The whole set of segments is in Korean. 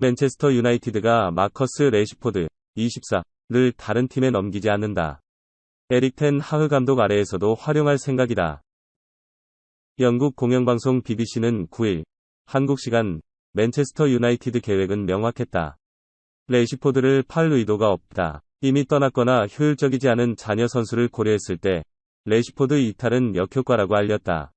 맨체스터 유나이티드가 마커스 레시포드 24를 다른 팀에 넘기지 않는다. 에릭 텐 하흐 감독 아래에서도 활용할 생각이다. 영국 공영방송 BBC는 9일 한국 시간 맨체스터 유나이티드 계획은 명확했다. 레시포드를 팔 의도가 없다. 이미 떠났거나 효율적이지 않은 자녀 선수를 고려했을 때 레시포드 이탈은 역효과라고 알렸다.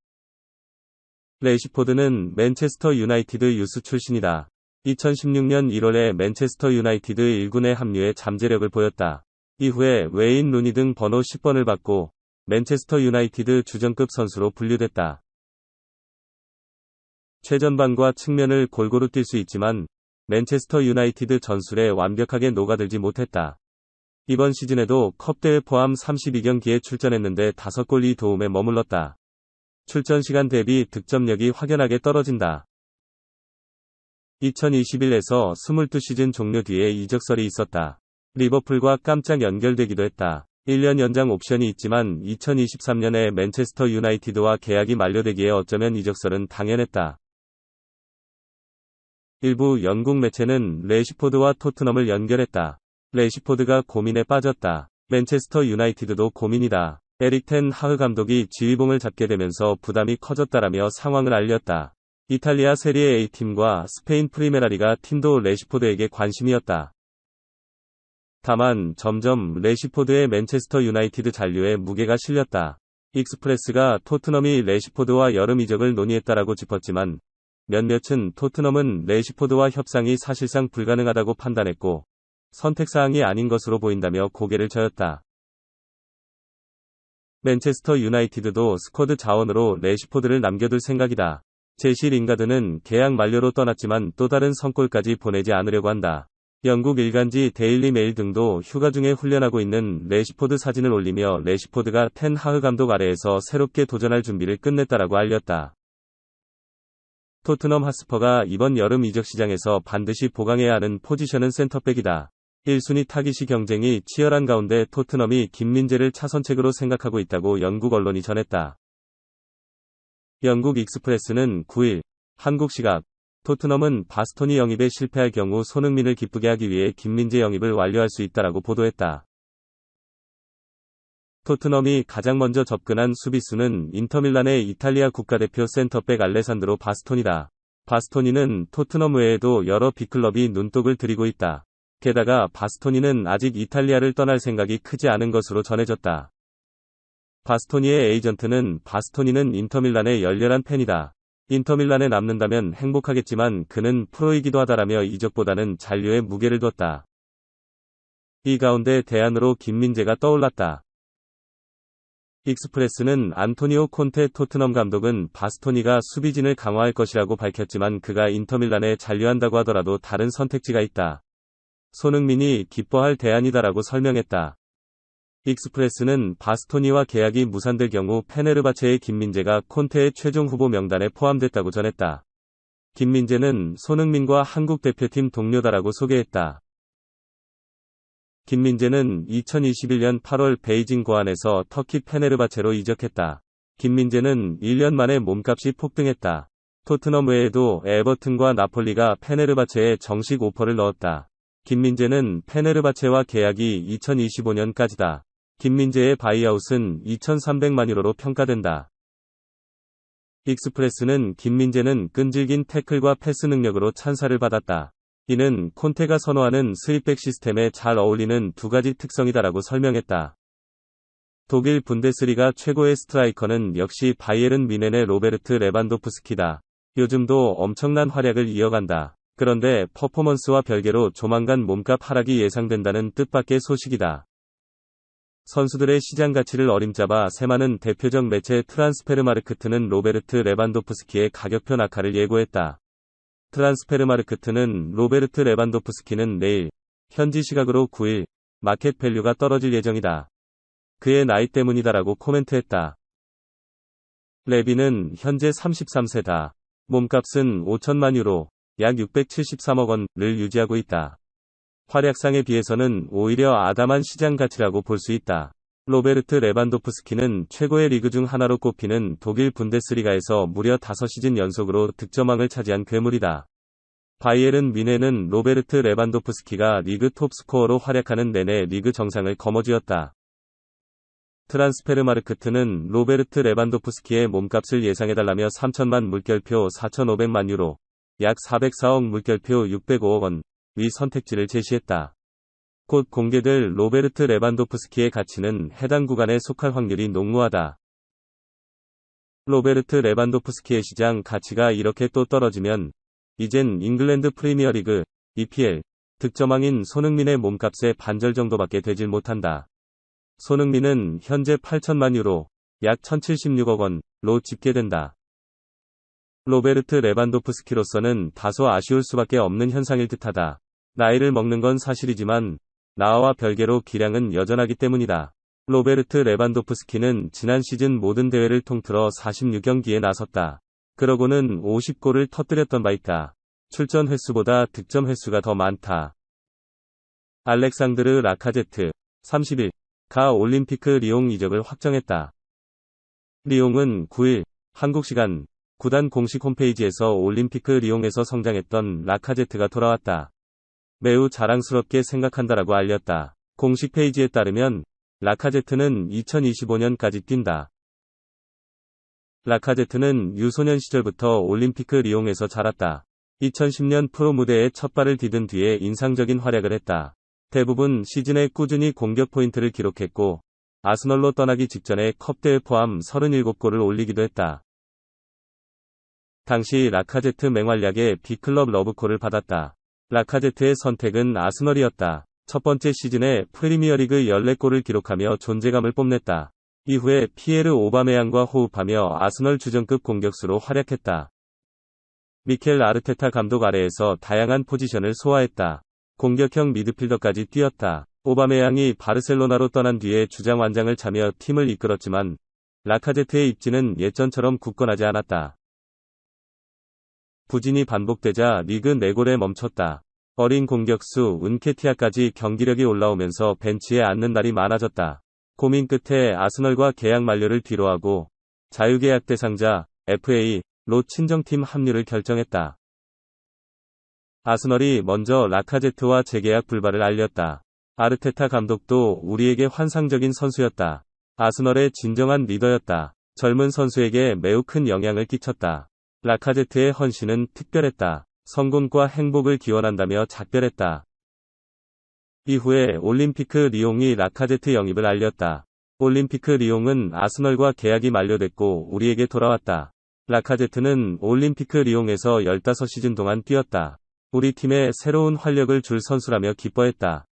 레시포드는 맨체스터 유나이티드 유스 출신이다. 2016년 1월에 맨체스터 유나이티드 1군에 합류해 잠재력을 보였다. 이후에 웨인 루니 등 번호 10번을 받고 맨체스터 유나이티드 주전급 선수로 분류됐다. 최전방과 측면을 골고루 뛸 수 있지만 맨체스터 유나이티드 전술에 완벽하게 녹아들지 못했다. 이번 시즌에도 컵대회 포함 32경기에 출전했는데 5골 2도움에 머물렀다. 출전 시간 대비 득점력이 확연하게 떨어진다. 2021에서 22시즌 종료 뒤에 이적설이 있었다. 리버풀과 깜짝 연결되기도 했다. 1년 연장 옵션이 있지만 2023년에 맨체스터 유나이티드와 계약이 만료되기에 어쩌면 이적설은 당연했다. 일부 영국 매체는 레시포드와 토트넘을 연결했다. 레시포드가 고민에 빠졌다. 맨체스터 유나이티드도 고민이다. 에릭 텐 하흐 감독이 지휘봉을 잡게 되면서 부담이 커졌다라며 상황을 알렸다. 이탈리아 세리에 A팀과 스페인 프리메라리가 팀도 레시포드에게 관심이었다. 다만 점점 레시포드의 맨체스터 유나이티드 잔류에 무게가 실렸다. 익스프레스가 토트넘이 레시포드와 여름 이적을 논의했다라고 짚었지만 몇몇은 토트넘은 레시포드와 협상이 사실상 불가능하다고 판단했고 선택사항이 아닌 것으로 보인다며 고개를 저었다. 맨체스터 유나이티드도 스쿼드 자원으로 레시포드를 남겨둘 생각이다. 제시 링가드는 계약 만료로 떠났지만 또 다른 성골까지 보내지 않으려고 한다. 영국 일간지 데일리 메일 등도 휴가 중에 훈련하고 있는 레시포드 사진을 올리며 레시포드가 텐 하흐 감독 아래에서 새롭게 도전할 준비를 끝냈다라고 알렸다. 토트넘 하스퍼가 이번 여름 이적 시장에서 반드시 보강해야 하는 포지션은 센터백이다. 1순위 타깃이 경쟁이 치열한 가운데 토트넘이 김민재를 차선책으로 생각하고 있다고 영국 언론이 전했다. 영국 익스프레스는 9일 한국 시각 토트넘은 바스토니 영입에 실패할 경우 손흥민을 기쁘게 하기 위해 김민재 영입을 완료할 수 있다라고 보도했다. 토트넘이 가장 먼저 접근한 수비수는 인터밀란의 이탈리아 국가대표 센터백 알레산드로 바스토니다. 바스토니는 토트넘 외에도 여러 빅클럽이 눈독을 들이고 있다. 게다가 바스토니는 아직 이탈리아를 떠날 생각이 크지 않은 것으로 전해졌다. 바스토니의 에이전트는 바스토니는 인터밀란의 열렬한 팬이다. 인터밀란에 남는다면 행복하겠지만 그는 프로이기도 하다라며 이적보다는 잔류에 무게를 뒀다. 이 가운데 대안으로 김민재가 떠올랐다. 익스프레스는 안토니오 콘테 토트넘 감독은 바스토니가 수비진을 강화할 것이라고 밝혔지만 그가 인터밀란에 잔류한다고 하더라도 다른 선택지가 있다. 손흥민이 기뻐할 대안이다라고 설명했다. 익스프레스는 바스토니와 계약이 무산될 경우 페네르바체의 김민재가 콘테의 최종 후보 명단에 포함됐다고 전했다. 김민재는 손흥민과 한국 대표팀 동료다라고 소개했다. 김민재는 2021년 8월 베이징 고안에서 터키 페네르바체로 이적했다. 김민재는 1년 만에 몸값이 폭등했다. 토트넘 외에도 에버튼과 나폴리가 페네르바체에 정식 오퍼를 넣었다. 김민재는 페네르바체와 계약이 2025년까지다. 김민재의 바이아웃은 2,300만 유로로 평가된다. 익스프레스는 김민재는 끈질긴 태클과 패스 능력으로 찬사를 받았다. 이는 콘테가 선호하는 스윗백 시스템에 잘 어울리는 두 가지 특성이다라고 설명했다. 독일 분데스리가 최고의 스트라이커는 역시 바이에른 미넨의 로베르트 레반도프스키다. 요즘도 엄청난 활약을 이어간다. 그런데 퍼포먼스와 별개로 조만간 몸값 하락이 예상된다는 뜻밖의 소식이다. 선수들의 시장 가치를 어림잡아 세마는 대표적 매체 트란스페르마르크트는 로베르트 레반도프스키의 가격표 낙하를 예고했다. 트란스페르마르크트는 로베르트 레반도프스키는 내일 현지 시각으로 9일 마켓 밸류가 떨어질 예정이다. 그의 나이 때문이다라고 코멘트했다. 레비는 현재 33세다. 몸값은 5천만 유로, 약 673억 원을 유지하고 있다. 활약상에 비해서는 오히려 아담한 시장 가치라고 볼 수 있다. 로베르트 레반도프스키는 최고의 리그 중 하나로 꼽히는 독일 분데스리가에서 무려 5시즌 연속으로 득점왕을 차지한 괴물이다. 바이에른 미네는 로베르트 레반도프스키가 리그 톱스코어로 활약하는 내내 리그 정상을 거머쥐었다. 트란스페르마르크트는 로베르트 레반도프스키의 몸값을 예상해달라며 3천만 물결표 4,500만 유로, 약 404억 물결표 605억 원, 위 선택지를 제시했다. 곧 공개될 로베르트 레반도프스키의 가치는 해당 구간에 속할 확률이 농후하다. 로베르트 레반도프스키의 시장 가치가 이렇게 또 떨어지면 이젠 잉글랜드 프리미어리그 EPL 득점왕인 손흥민의 몸값의 반절 정도밖에 되질 못한다. 손흥민은 현재 8천만 유로, 약 1076억 원로 집계된다. 로베르트 레반도프스키로서는 다소 아쉬울 수밖에 없는 현상일 듯하다. 나이를 먹는 건 사실이지만 나와 별개로 기량은 여전하기 때문이다. 로베르트 레반도프스키는 지난 시즌 모든 대회를 통틀어 46경기에 나섰다. 그러고는 50골을 터뜨렸던 바 있다. 출전 횟수보다 득점 횟수가 더 많다. 알렉상드르 라카제트 30일 가 올림피크 리옹 이적을 확정했다. 리옹은 9일 한국 시간 구단 공식 홈페이지에서 올림피크 리옹에서 성장했던 라카제트가 돌아왔다. 매우 자랑스럽게 생각한다라고 알렸다. 공식 페이지에 따르면 라카제트는 2025년까지 뛴다. 라카제트는 유소년 시절부터 올림피크 리옹에서 자랐다. 2010년 프로 무대에 첫 발을 디딘 뒤에 인상적인 활약을 했다. 대부분 시즌에 꾸준히 공격 포인트를 기록했고 아스널로 떠나기 직전에 컵대회 포함 37골을 올리기도 했다. 당시 라카제트 맹활약에 B클럽 러브콜을 받았다. 라카제트의 선택은 아스널이었다. 첫 번째 시즌에 프리미어리그 14골을 기록하며 존재감을 뽐냈다. 이후에 피에르 오바메양과 호흡하며 아스널 주전급 공격수로 활약했다. 미켈 아르테타 감독 아래에서 다양한 포지션을 소화했다. 공격형 미드필더까지 뛰었다. 오바메양이 바르셀로나로 떠난 뒤에 주장 완장을 차며 팀을 이끌었지만 라카제트의 입지는 예전처럼 굳건하지 않았다. 부진이 반복되자 리그 4골에 멈췄다. 어린 공격수 은케티아까지 경기력이 올라오면서 벤치에 앉는 날이 많아졌다. 고민 끝에 아스널과 계약 만료를 뒤로하고 자유계약 대상자 FA로 친정팀 합류를 결정했다. 아스널이 먼저 라카제트와 재계약 불발을 알렸다. 아르테타 감독도 우리에게 환상적인 선수였다. 아스널의 진정한 리더였다. 젊은 선수에게 매우 큰 영향을 끼쳤다. 라카제트의 헌신은 특별했다. 성공과 행복을 기원한다며 작별했다. 이후에 올림피크 리옹이 라카제트 영입을 알렸다. 올림피크 리옹은 아스널과 계약이 만료됐고 우리에게 돌아왔다. 라카제트는 올림피크 리옹에서 15시즌 동안 뛰었다. 우리 팀에 새로운 활력을 줄 선수라며 기뻐했다.